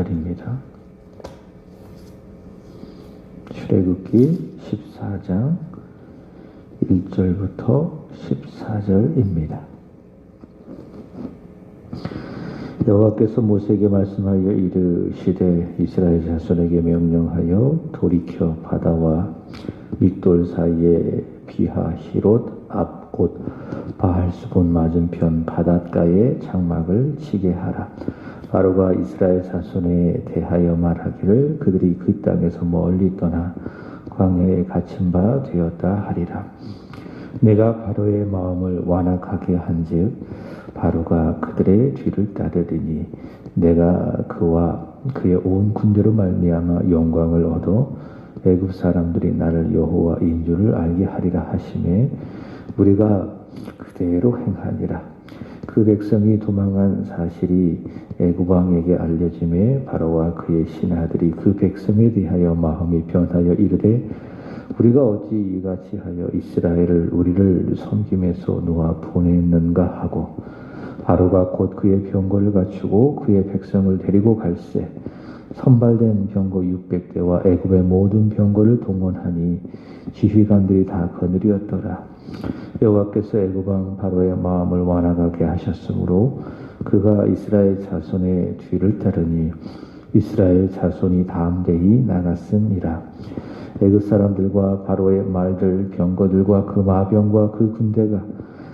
9절입니다. 출애굽기 14장 1절부터 14절입니다. 여호와께서 모세에게 말씀하여 이르시되 이스라엘 자손에게 명령하여 돌이켜 바다와 밑돌 사이에 비하 히롯 앞곧 바할수본 맞은편 바닷가에 장막을 치게 하라. 바로가 이스라엘 자손에 대하여 말하기를 그들이 그 땅에서 멀리 떠나 광야에 갇힌 바 되었다 하리라. 내가 바로의 마음을 완악하게 한즉 바로가 그들의 뒤를 따르리니 내가 그와 그의 온 군대로 말미암아 영광을 얻어 애굽 사람들이 나를 여호와인 줄을 알게 하리라 하심에 우리가 그대로 행하니라 그 백성이 도망한 사실이 애굽 왕에게 알려짐에 바로와 그의 신하들이 그 백성에 대하여 마음이 변하여 이르되 우리가 어찌 이같이 하여 이스라엘을 우리를 섬김에서 놓아 보냈는가 하고 바로가 곧 그의 병거를 갖추고 그의 백성을 데리고 갈새 선발된 병거 600대와 애굽의 모든 병거를 동원하니 지휘관들이 다 거느리었더라. 여호와께서 애굽 왕 바로의 마음을 완악하게 하셨으므로 그가 이스라엘 자손의 뒤를 따르니 이스라엘 자손이 다음대히 나갔음이라. 애굽 사람들과 바로의 말들 병거들과 그 마병과 그 군대가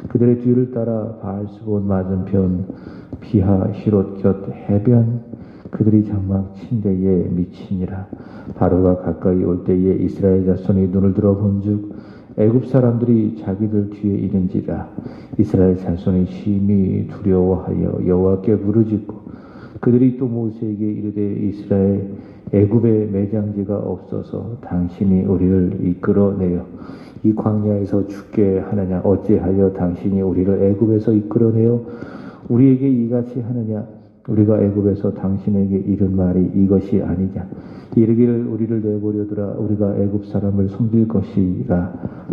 그들의 뒤를 따라 바알스본 맞은편 비하 히롯 곁 해변 그들이 장막 침대에 미치니라 바로가 가까이 올 때에 이스라엘 자손이 눈을 들어 본즉 애굽 사람들이 자기들 뒤에 이른지라 이스라엘 자손이 심히 두려워하여 여호와께 부르짖고 그들이 또 모세에게 이르되 이스라엘 애굽에 매장지가 없어서 당신이 우리를 이끌어내어 이 광야에서 죽게 하느냐? 어찌하여 당신이 우리를 애굽에서 이끌어내어 우리에게 이같이 하느냐? 우리가 애굽에서 당신에게 이른 말이 이것이 아니냐? 이르기를 우리를 내버려두라. 우리가 애굽 사람을 섬길 것이라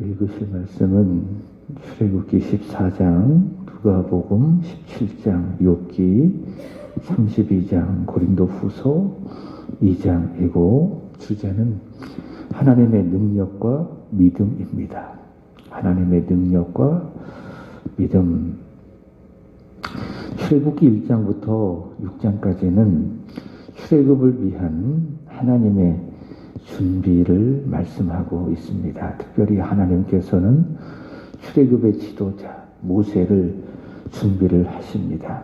읽으실 말씀은 출애굽기 14장, 누가복음 17장, 욥기 32장, 고린도후서 2장이고 주제는 하나님의 능력과 믿음입니다. 하나님의 능력과 믿음. 출애굽기 1장부터 6장까지는 출애굽을 위한 하나님의 준비를 말씀하고 있습니다. 특별히 하나님께서는 출애굽의 지도자 모세를 준비를 하십니다.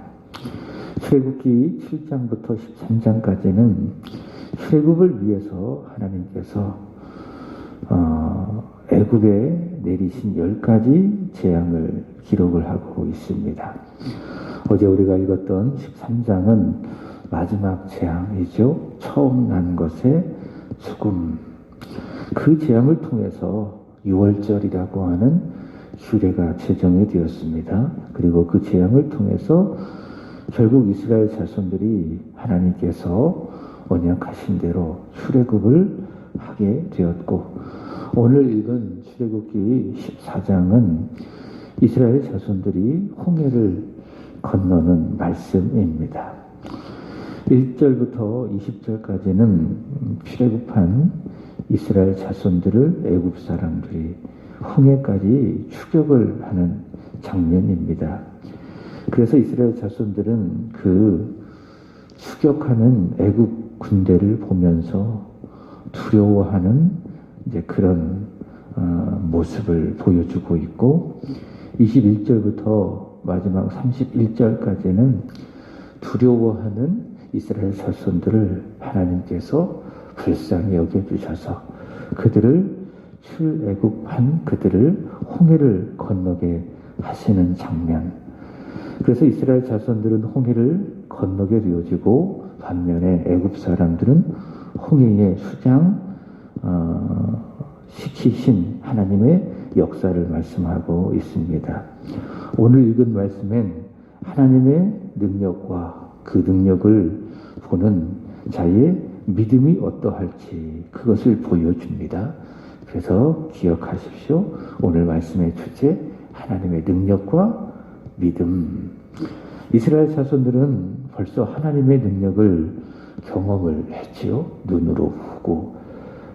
출애굽기 7장부터 13장까지는 출애굽을 위해서 하나님께서 어, 애굽에 내리신 열 가지 재앙을 기록을 하고 있습니다. 어제 우리가 읽었던 13장은 마지막 재앙이죠. 처음 난 것의 죽음. 그 재앙을 통해서 6월절이라고 하는 규례가 제정이 되었습니다. 그리고 그 재앙을 통해서 결국 이스라엘 자손들이 하나님께서 언약하신 대로 출애굽을 하게 되었고 오늘 읽은 출애굽기 14장은 이스라엘 자손들이 홍해를 건너는 말씀입니다. 1절부터 20절까지는 출애굽한 이스라엘 자손들을 애굽 사람들이 홍해까지 추격을 하는 장면입니다. 그래서 이스라엘 자손들은 그 추격하는 애굽 군대를 보면서 두려워하는 이제 그런 어, 모습을 보여주고 있고 21절부터 마지막 31절까지는 두려워하는 이스라엘 자손들을 하나님께서 불쌍히 여겨주셔서 그들을 출애굽한 그들을 홍해를 건너게 하시는 장면. 그래서 이스라엘 자손들은 홍해를 건너게 되어지고 반면에 애굽 사람들은 홍해의 수장 어, 시키신 하나님의 역사를 말씀하고 있습니다. 오늘 읽은 말씀엔 하나님의 능력과 그 능력을 보는 자의 믿음이 어떠할지 그것을 보여줍니다. 그래서 기억하십시오. 오늘 말씀의 주제 하나님의 능력과 믿음. 이스라엘 자손들은 벌써 하나님의 능력을 경험을 했지요. 눈으로 보고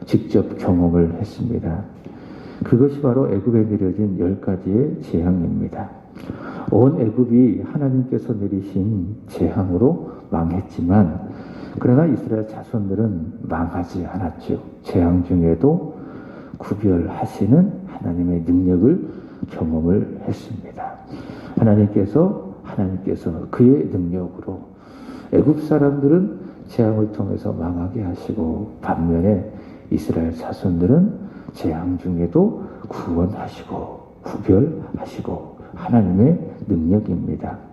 직접 경험을 했습니다. 그것이 바로 애굽에 내려진 열 가지의 재앙입니다. 온 애굽이 하나님께서 내리신 재앙으로 망했지만 그러나 이스라엘 자손들은 망하지 않았죠. 재앙 중에도 구별하시는 하나님의 능력을 경험을 했습니다. 하나님께서 하나님께서 그의 능력으로 애굽 사람들은 재앙을 통해서 망하게 하시고 반면에 이스라엘 자손들은 재앙 중에도 구원하시고 구별하시고 하나님의 능력입니다.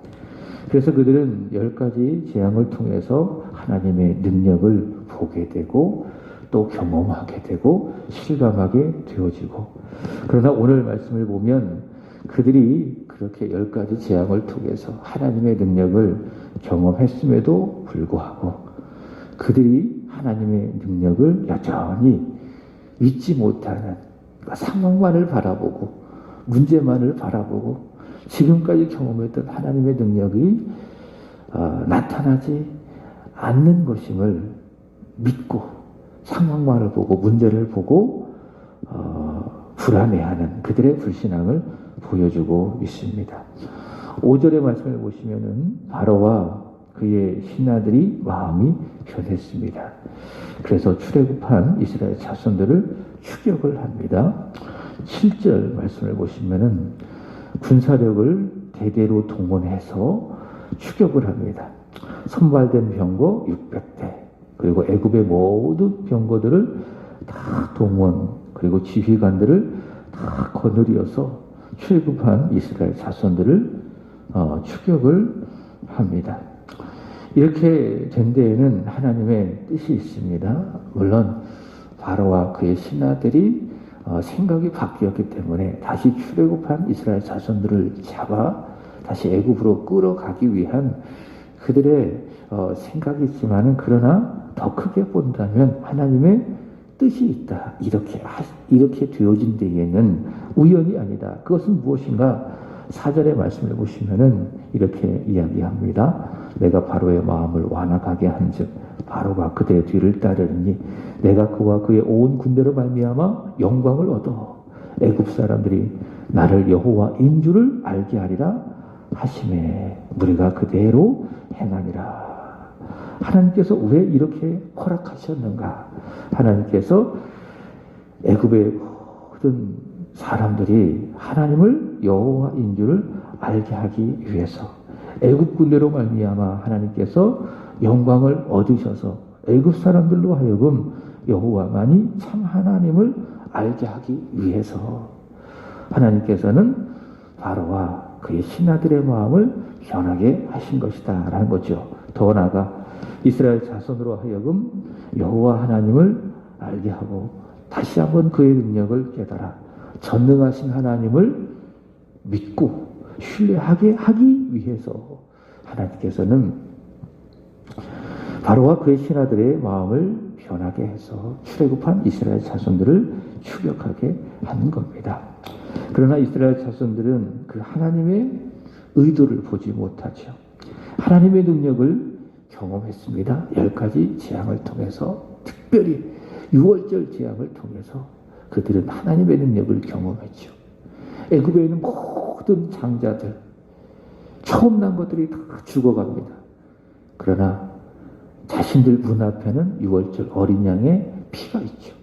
그래서 그들은 열 가지 재앙을 통해서 하나님의 능력을 보게 되고 또 경험하게 되고 실감하게 되어지고 그러나 오늘 말씀을 보면 그들이 그렇게 열 가지 재앙을 통해서 하나님의 능력을 경험했음에도 불구하고 그들이 하나님의 능력을 여전히 믿지 못하는 그러니까 상황만을 바라보고 문제만을 바라보고 지금까지 경험했던 하나님의 능력이 어, 나타나지 않는 것임을 믿고 상황만을 보고 문제를 보고 어, 불안해하는 그들의 불신앙을 보여주고 있습니다. 5절의 말씀을 보시면은 바로와 그의 신하들이 마음이 변했습니다. 그래서 출애굽한 이스라엘 자손들을 추격을 합니다. 7절 말씀을 보시면은 군사력을 대대로 동원해서 추격을 합니다. 선발된 병거 600대 그리고 애굽의 모든 병거들을 다 동원 그리고 지휘관들을 다 거느리어서 출급한 이스라엘 자손들을 어, 추격을 합니다. 이렇게 된 데에는 하나님의 뜻이 있습니다. 물론 바로와 그의 신하들이 어, 생각이 바뀌었기 때문에 다시 출애굽한 이스라엘 자손들을 잡아 다시 애굽으로 끌어가기 위한 그들의 어, 생각이 있지만은 그러나 더 크게 본다면 하나님의 뜻이 있다. 이렇게 하, 이렇게 되어진 데에는 우연이 아니다. 그것은 무엇인가? 사절의 말씀을 보시면은 이렇게 이야기합니다. 내가 바로의 마음을 완악하게 한즉 바로가 그들의 뒤를 따르니 내가 그와 그의 온 군대로 말미암아 영광을 얻어 애굽 사람들이 나를 여호와인 줄을 알게 하리라 하심에 우리가 그대로 행하니라. 하나님께서 왜 이렇게 허락하셨는가? 하나님께서 애굽의 모든 사람들이 하나님을 여호와인 줄을 알게 하기 위해서 애굽 군대로 말미암아 하나님께서 영광을 얻으셔서 애굽 사람들로 하여금 여호와만이 참 하나님을 알게 하기 위해서 하나님께서는 바로와 그의 신하들의 마음을 변하게 하신 것이다 라는 거죠. 더 나아가 이스라엘 자손으로 하여금 여호와 하나님을 알게 하고 다시 한번 그의 능력을 깨달아 전능하신 하나님을 믿고 신뢰하게 하기 위해서 하나님께서는 바로와 그의 신하들의 마음을 변하게 해서 출애굽한 이스라엘 자손들을 추격하게 하는 겁니다. 그러나 이스라엘 자손들은 그 하나님의 의도를 보지 못하죠. 하나님의 능력을 경험했습니다. 열 가지 재앙을 통해서 특별히 6월절 재앙을 통해서 그들은 하나님의 능력을 경험했죠. 애굽에 있는 모든 장자들 처음 난 것들이 다 죽어갑니다. 그러나 자신들 문 앞에는 6월절 어린 양의 피가 있죠.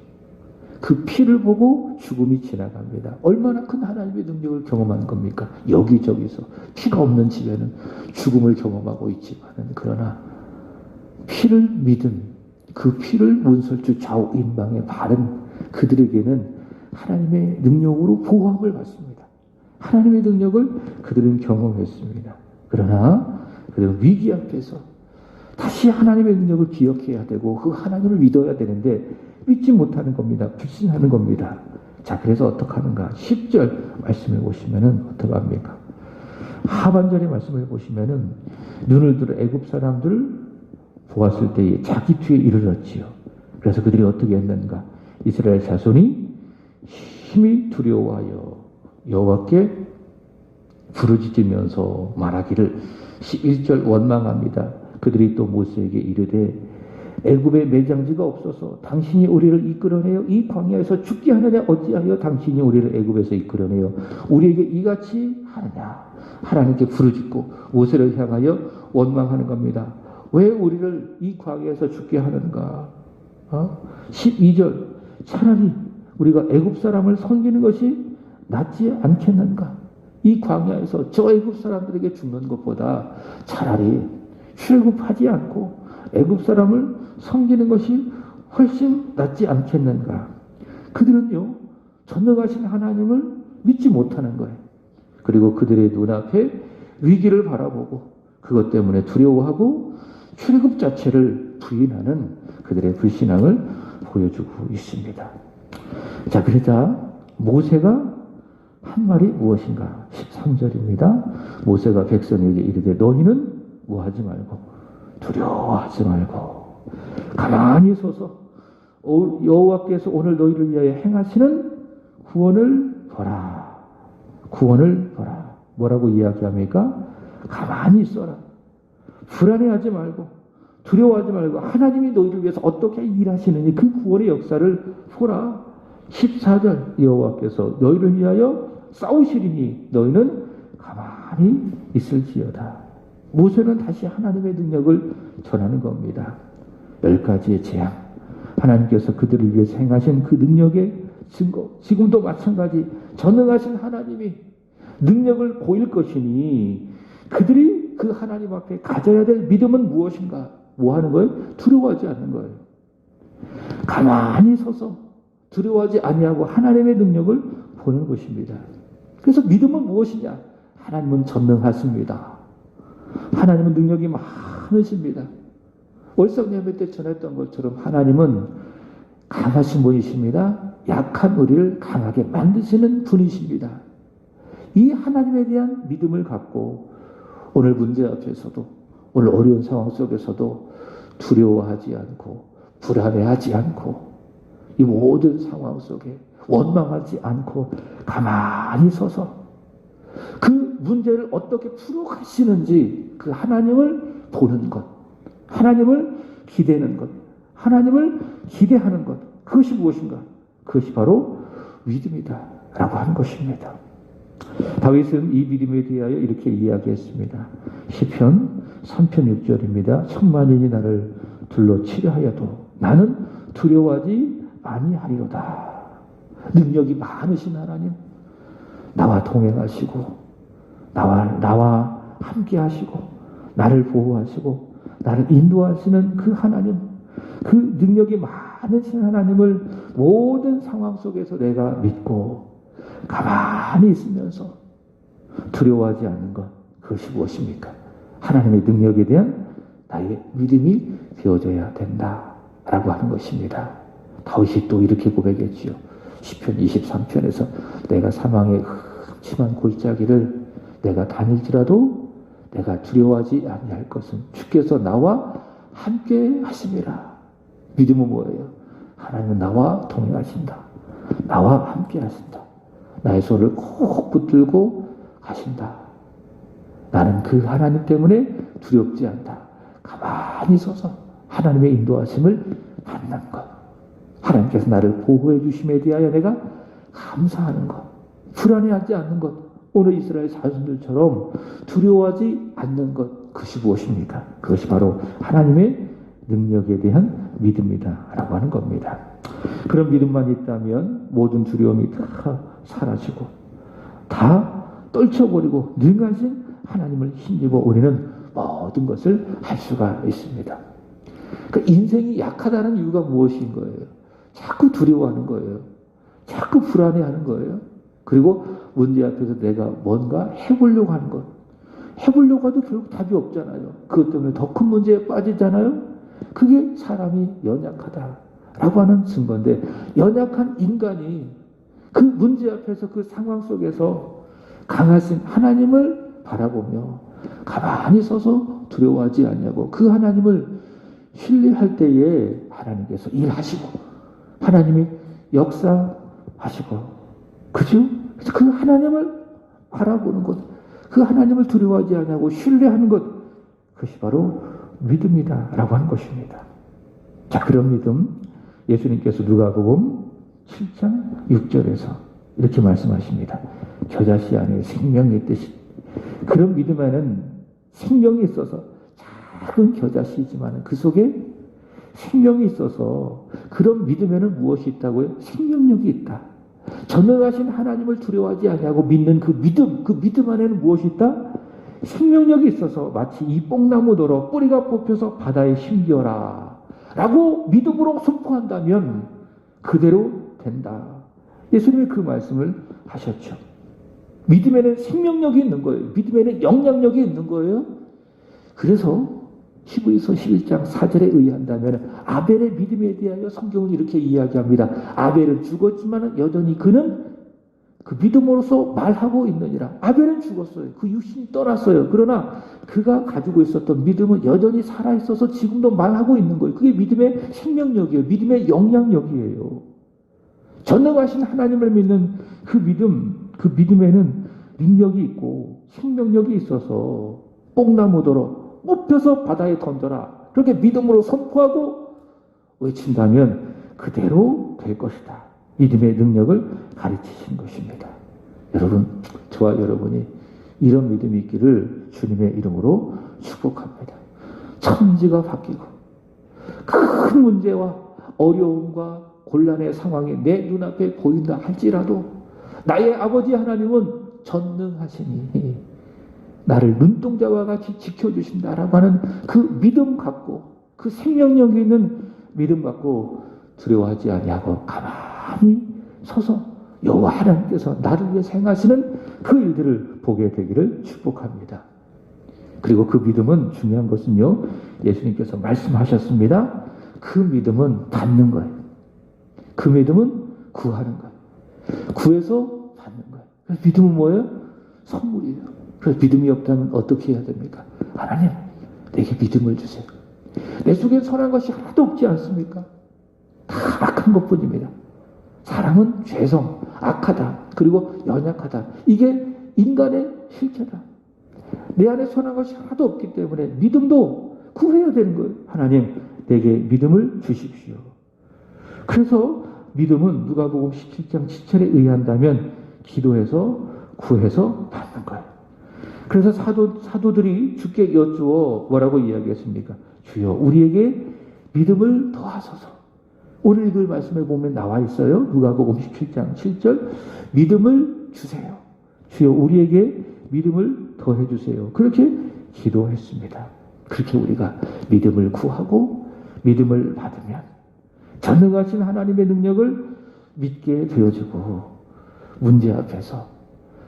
그 피를 보고 죽음이 지나갑니다. 얼마나 큰 하나님의 능력을 경험한 겁니까? 여기저기서 피가 없는 집에는 죽음을 경험하고 있지만 그러나 피를 믿은 그 피를 문설주 좌우 인방에 바른 그들에게는 하나님의 능력으로 보호함을 받습니다. 하나님의 능력을 그들은 경험했습니다. 그러나 그들은 위기 앞에서 다시 하나님의 능력을 기억해야 되고 그 하나님을 믿어야 되는데 믿지 못하는 겁니다. 불신하는 겁니다. 자, 그래서 어떻게 하는가? 10절 말씀해 보시면은 어떻게 합니까? 하반절의 말씀을 보시면은 눈을 들어 애굽 사람들을 보았을 때에 자기 뒤에 이르렀지요. 그래서 그들이 어떻게 했는가? 이스라엘 자손이 힘이 두려워하여 여호와께 부르짖으면서 말하기를 11절 원망합니다. 그들이 또 모세에게 이르되 애굽에 매장지가 없어서 당신이 우리를 이끌어내어 이 광야에서 죽게 하느냐 어찌하여 당신이 우리를 애굽에서 이끌어내어 우리에게 이같이 하느냐 하나님께 부르짖고 모세를 향하여 원망하는 겁니다. 왜 우리를 이 광야에서 죽게 하는가? 어? 12절 차라리 우리가 애굽 사람을 섬기는 것이 낫지 않겠는가? 이 광야에서 저 애굽 사람들에게 죽는 것보다 차라리 출굽하지 않고 애굽 사람을 섬기는 것이 훨씬 낫지 않겠는가? 그들은요 전능하신 하나님을 믿지 못하는 거예요. 그리고 그들의 눈앞에 위기를 바라보고 그것 때문에 두려워하고 출굽 자체를 부인하는 그들의 불신앙을 보여주고 있습니다. 자, 그러자 모세가 한 말이 무엇인가? 13절입니다. 모세가 백성에게 이르되 너희는 뭐하지 말고 두려워하지 말고 가만히 서서 오- 여호와께서 오늘 너희를 위하여 행하시는 구원을 보라. 구원을 보라. 뭐라고 이야기합니까? 가만히 있어라. 불안해하지 말고 두려워하지 말고 하나님이 너희를 위해서 어떻게 일하시느니 그 구원의 역사를 보라. 14절 여호와께서 너희를 위하여 싸우시리니 너희는 가만히 있을지어다. 모세는 다시 하나님의 능력을 전하는 겁니다. 열 가지의 재앙. 하나님께서 그들을 위해서 행하신 그 능력의 증거. 지금도 마찬가지 전능하신 하나님이 능력을 보일 것이니 그들이 그 하나님 앞에 가져야 될 믿음은 무엇인가? 뭐 하는 거예요? 두려워하지 않는 거예요. 가만히 서서 두려워하지 아니하고 하나님의 능력을 보는 것입니다. 그래서 믿음은 무엇이냐? 하나님은 전능하십니다. 하나님은 능력이 많으십니다. 월성 예배 때 전했던 것처럼 하나님은 강하신 분이십니다. 약한 우리를 강하게 만드시는 분이십니다. 이 하나님에 대한 믿음을 갖고 오늘 문제 앞에서도 오늘 어려운 상황 속에서도 두려워하지 않고 불안해하지 않고 이 모든 상황 속에 원망하지 않고 가만히 서서 그 문제를 어떻게 풀어가시는지 그 하나님을 보는 것, 하나님을 기대는 것, 하나님을 기대하는 것, 그것이 무엇인가? 그것이 바로 믿음이다. 라고 하는 것입니다. 다윗은 이 믿음에 대하여 이렇게 이야기했습니다. 시편 3편 6절입니다. 천만인이 나를 둘러 치려하여도 나는 두려워하지 아니하리로다. 능력이 많으신 하나님, 나와 동행하시고 나와 나와 함께 하시고 나를 보호하시고 나를 인도하시는 그 하나님, 그 능력이 많으신 하나님을 모든 상황 속에서 내가 믿고 가만히 있으면서 두려워하지 않는 것 그것이 무엇입니까? 하나님의 능력에 대한 나의 믿음이 되어져야 된다 라고 하는 것입니다. 다윗이 또 이렇게 고백했지요. 시편 23편에서 내가 사망의 흠침한 골짜기를 내가 다닐지라도 내가 두려워하지 아니할 것은 주께서 나와 함께 하심이라. 믿음은 뭐예요? 하나님은 나와 동행하신다. 나와 함께 하신다. 나의 손을 꼭 붙들고 가신다. 나는 그 하나님 때문에 두렵지 않다. 가만히 서서 하나님의 인도하심을 받는 것. 하나님께서 나를 보호해 주심에 대하여 내가 감사하는 것. 불안해하지 않는 것. 오늘 이스라엘 자손들처럼 두려워하지 않는 것. 그것이 무엇입니까? 그것이 바로 하나님의 능력에 대한 믿음이다. 라고 하는 겁니다. 그런 믿음만 있다면 모든 두려움이 다 사라지고 다 떨쳐버리고 능하신 하나님을 힘입어 우리는 모든 것을 할 수가 있습니다. 그 인생이 약하다는 이유가 무엇인 거예요? 자꾸 두려워하는 거예요. 자꾸 불안해하는 거예요. 그리고 문제 앞에서 내가 뭔가 해보려고 하는 것. 해보려고 해도 결국 답이 없잖아요. 그것 때문에 더 큰 문제에 빠지잖아요. 그게 사람이 연약하다라고 하는 증거인데 연약한 인간이 그 문제 앞에서 그 상황 속에서 강하신 하나님을 바라보며 가만히 서서 두려워하지 않냐고 그 하나님을 신뢰할 때에 하나님께서 일하시고 하나님이 역사하시고 그죠? 그래서 그 하나님을 바라보는 것, 그 하나님을 두려워하지 않냐고 신뢰하는 것, 그것이 바로 믿음이다 라고 하는 것입니다. 자, 그런 믿음 예수님께서 누가복음 7장 6절에서 이렇게 말씀하십니다. 겨자씨 안에 생명이 있듯이 그런 믿음에는 생명이 있어서 작은 겨자씨지만 그 속에 생명이 있어서 그런 믿음에는 무엇이 있다고요? 생명력이 있다. 전능하신 하나님을 두려워하지 아니하고 믿는 그 믿음, 그 믿음 안에는 무엇이 있다? 생명력이 있어서 마치 이 뽕나무더러 뿌리가 뽑혀서 바다에 심겨라. 라고 믿음으로 선포한다면 그대로 된다. 예수님이 그 말씀을 하셨죠. 믿음에는 생명력이 있는 거예요. 믿음에는 영향력이 있는 거예요. 그래서 히브리서 11장 4절에 의한다면 아벨의 믿음에 대하여 성경은 이렇게 이야기합니다. 아벨은 죽었지만 여전히 그는 그 믿음으로서 말하고 있느니라. 아벨은 죽었어요. 그 육신이 떠났어요. 그러나 그가 가지고 있었던 믿음은 여전히 살아있어서 지금도 말하고 있는 거예요. 그게 믿음의 생명력이에요. 믿음의 영향력이에요. 전능하신 하나님을 믿는 그 믿음, 그 믿음에는 능력이 있고 생명력이 있어서 뽕나무도로 뽑혀서 바다에 던져라. 그렇게 믿음으로 선포하고 외친다면 그대로 될 것이다. 믿음의 능력을 가르치신 것입니다. 여러분, 저와 여러분이 이런 믿음이 있기를 주님의 이름으로 축복합니다. 천지가 바뀌고 큰 문제와 어려움과 곤란의 상황이 내 눈앞에 보인다 할지라도 나의 아버지 하나님은 전능하시니 나를 눈동자와 같이 지켜주신다라고 하는 그 믿음 갖고 그 생명력 있는 믿음 갖고 두려워하지 아니하고 가만히 서서 여호와 하나님께서 나를 위해 행하시는 그 일들을 보게 되기를 축복합니다. 그리고 그 믿음은 중요한 것은요. 예수님께서 말씀하셨습니다. 그 믿음은 받는 거예요. 그 믿음은 구하는 거예요. 구해서 받는 거예요. 믿음은 뭐예요? 선물이에요. 그래서 믿음이 없다면 어떻게 해야 됩니까? 하나님, 내게 믿음을 주세요. 내 속에 선한 것이 하나도 없지 않습니까? 다 악한 것 뿐입니다. 사람은 죄성, 악하다, 그리고 연약하다. 이게 인간의 실체다. 내 안에 선한 것이 하나도 없기 때문에 믿음도 구해야 되는 거예요. 하나님, 내게 믿음을 주십시오. 그래서 믿음은 누가복음 17장 7절에 의한다면 기도해서 구해서 받는 거예요. 그래서 사도, 사도들이 주께 여쭈어 뭐라고 이야기했습니까? 주여, 우리에게 믿음을 더하소서. 오늘 읽을 말씀에 보면 나와 있어요. 누가복음 17장 7절. 믿음을 주세요. 주여, 우리에게 믿음을 더해 주세요. 그렇게 기도했습니다. 그렇게 우리가 믿음을 구하고 믿음을 받으면 전능하신 하나님의 능력을 믿게 되어지고 문제 앞에서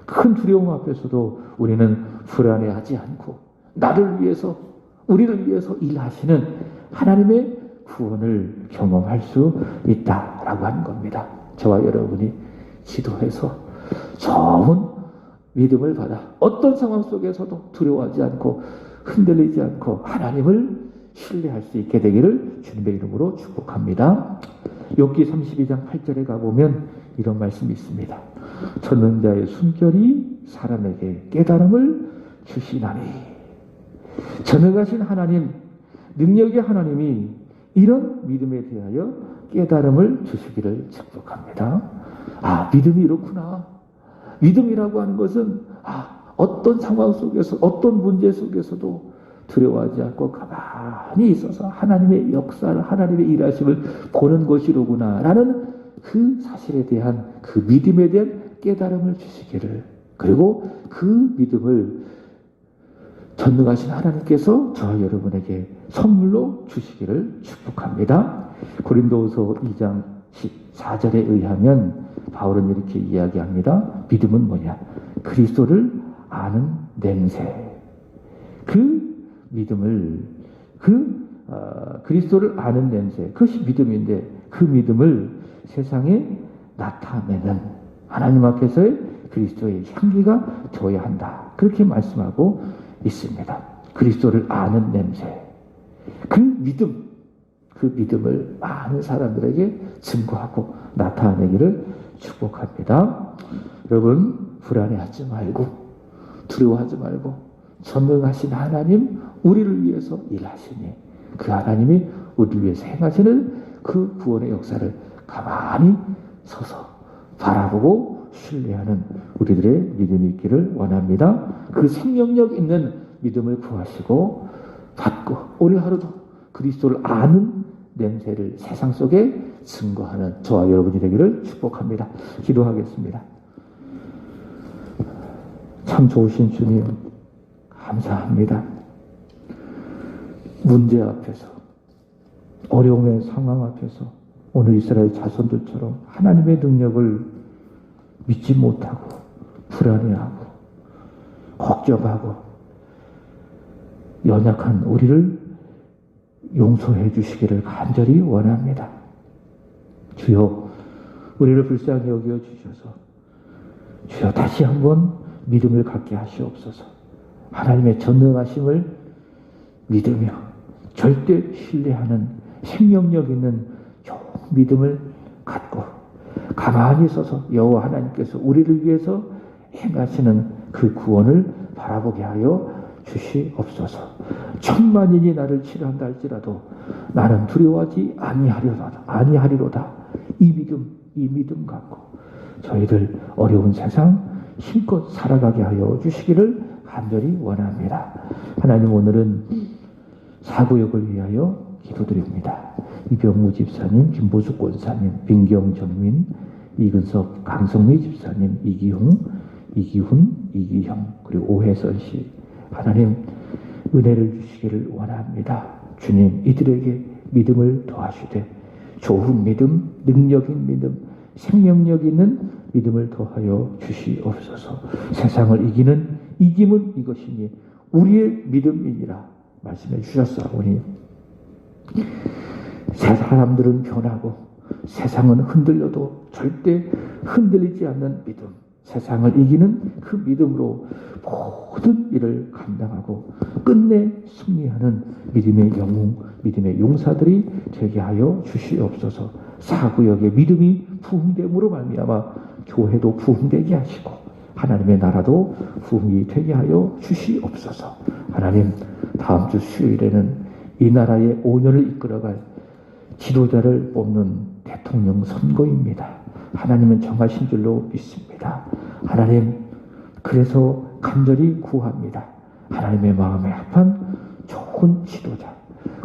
큰 두려움 앞에서도 우리는 불안해하지 않고 나를 위해서 우리를 위해서 일하시는 하나님의 구원을 경험할 수 있다라고 하는 겁니다. 저와 여러분이 기도해서 좋은 믿음을 받아 어떤 상황 속에서도 두려워하지 않고 흔들리지 않고 하나님을 신뢰할 수 있게 되기를 주님의 이름으로 축복합니다. 욥기 32장 8절에 가보면 이런 말씀이 있습니다. 전능자의 순결이 사람에게 깨달음을 주시나니 전능하신 하나님 능력의 하나님이 이런 믿음에 대하여 깨달음을 주시기를 축복합니다. 아 믿음이 이렇구나. 믿음이라고 하는 것은 아 어떤 상황 속에서 어떤 문제 속에서도 두려워하지 않고 가만히 있어서 하나님의 역사를 하나님의 일하심을 보는 것이로구나라는 그 사실에 대한 그 믿음에 대한 깨달음을 주시기를 그리고 그 믿음을 전능하신 하나님께서 저와 여러분에게 선물로 주시기를 축복합니다. 고린도후서 2장 14절에 의하면 바울은 이렇게 이야기합니다. 믿음은 뭐냐? 그리스도를 아는 냄새. 그 믿음을 그 어, 그리스도를 아는 냄새 그것이 믿음인데 그 믿음을 세상에 나타내는 하나님 앞에서의 그리스도의 향기가 되어야 한다. 그렇게 말씀하고 있습니다. 그리스도를 아는 냄새. 그 믿음, 그 믿음을 많은 사람들에게 증거하고 나타내기를 축복합니다. 여러분, 불안해하지 말고, 두려워하지 말고, 전능하신 하나님, 우리를 위해서 일하시니, 그 하나님이 우리를 위해서 행하시는 그 구원의 역사를 가만히 서서 바라보고 신뢰하는 우리들의 믿음이 있기를 원합니다. 그 생명력 있는 믿음을 구하시고 받고 오늘 하루도 그리스도를 아는 냄새를 세상 속에 증거하는 저와 여러분이 되기를 축복합니다. 기도하겠습니다. 참 좋으신 주님 감사합니다. 문제 앞에서 어려움의 상황 앞에서 오늘 이스라엘 자손들처럼 하나님의 능력을 믿지 못하고 불안해하고 걱정하고 연약한 우리를 용서해 주시기를 간절히 원합니다. 주여 우리를 불쌍히 여겨 주셔서 주여 다시 한번 믿음을 갖게 하시옵소서. 하나님의 전능하심을 믿으며 절대 신뢰하는 생명력 있는 요 믿음을 갖고 가만히 서서 여호와 하나님께서 우리를 위해서 행하시는 그 구원을 바라보게 하여 주시옵소서. 천만인이 나를 치료한다 할지라도 나는 두려워하지 아니하리로다. 아니하리로다. 이 믿음, 이 믿음 갖고 저희들 어려운 세상 힘껏 살아가게 하여 주시기를 간절히 원합니다. 하나님 오늘은 사구역을 위하여 기도드립니다. 이병무 집사님, 김보숙 권사님, 빈경 정민, 이근석, 강성미 집사님, 이기훈, 이기훈, 이기형, 그리고 오혜선 씨. 하나님, 은혜를 주시기를 원합니다. 주님, 이들에게 믿음을 더하시되, 좋은 믿음, 능력인 믿음, 생명력 있는 믿음을 더하여 주시옵소서. 세상을 이기는 이김은 이것이니, 우리의 믿음이니라 말씀해 주셨사오니, 새 사람들은 변하고 세상은 흔들려도 절대 흔들리지 않는 믿음, 세상을 이기는 그 믿음으로 모든 일을 감당하고 끝내 승리하는 믿음의 영웅, 믿음의 용사들이 되게 하여 주시옵소서. 사구역의 믿음이 부흥됨으로 말미암아 교회도 부흥되게 하시고 하나님의 나라도 부흥이 되게 하여 주시옵소서. 하나님 다음 주 수요일에는 이 나라의 5년을 이끌어갈 지도자를 뽑는 대통령 선거입니다. 하나님은 정하신 줄로 믿습니다. 하나님, 그래서 간절히 구합니다. 하나님의 마음에 합한 좋은 지도자,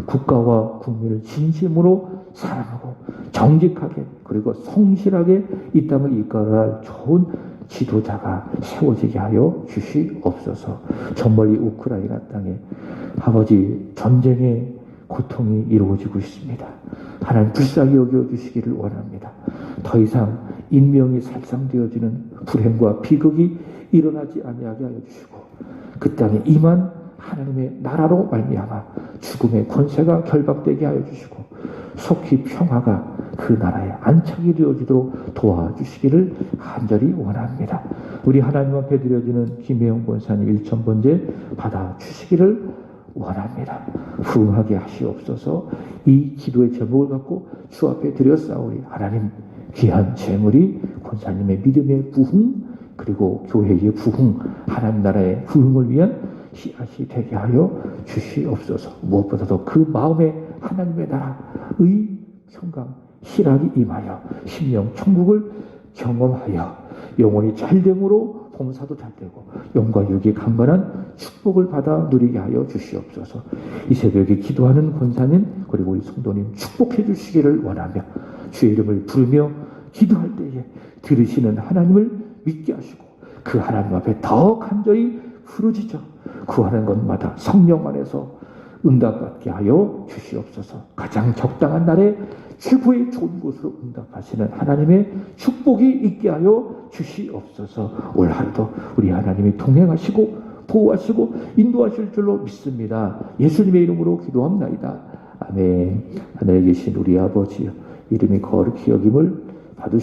국가와 국민을 진심으로 사랑하고 정직하게 그리고 성실하게 이 땅을 이끌어갈 좋은 지도자가 세워지게 하여 주시옵소서. 저 멀리 우크라이나 땅에 아버지 전쟁의 고통이 이루어지고 있습니다. 하나님 불쌍히 여겨 주시기를 원합니다. 더 이상 인명이 살상되어지는 불행과 비극이 일어나지 아니하게 하여 주시고 그 땅에 임한 하나님의 나라로 말미암아 죽음의 권세가 결박되게 하여 주시고 속히 평화가 그 나라에 안착이 되어지도록 도와주시기를 간절히 원합니다. 우리 하나님 앞에 드려지는 김혜영 권사님 1천번째 받아주시기를 원합니다. 부흥하게 하시옵소서. 이 기도의 제목을 갖고 주 앞에 드렸사오니 하나님 귀한 재물이 권사님의 믿음의 부흥 그리고 교회의 부흥 하나님 나라의 부흥을 위한 씨앗이 되게 하여 주시옵소서. 무엇보다도 그 마음에 하나님의 나라의 평강 희락이 임하여 심령 천국을 경험하여 영혼이 잘됨으로 봉사도 잘 되고 영과 육이 강건한 축복을 받아 누리게 하여 주시옵소서. 이 새벽에 기도하는 권사님 그리고 우리 성도님 축복해 주시기를 원하며 주의 이름을 부르며 기도할 때에 들으시는 하나님을 믿게 하시고 그 하나님 앞에 더 간절히 부르짖어 구하는 것마다 성령 안에서 응답받게 하여 주시옵소서. 가장 적당한 날에 최고의 좋은 곳으로 응답하시는 하나님의 축복이 있게 하여 주시옵소서. 올 한도 우리 하나님이 동행하시고 보호하시고 인도하실 줄로 믿습니다. 예수님의 이름으로 기도합나이다. 아멘. 하늘에 계신 우리 아버지여 이름이 거룩히 여김을 받으시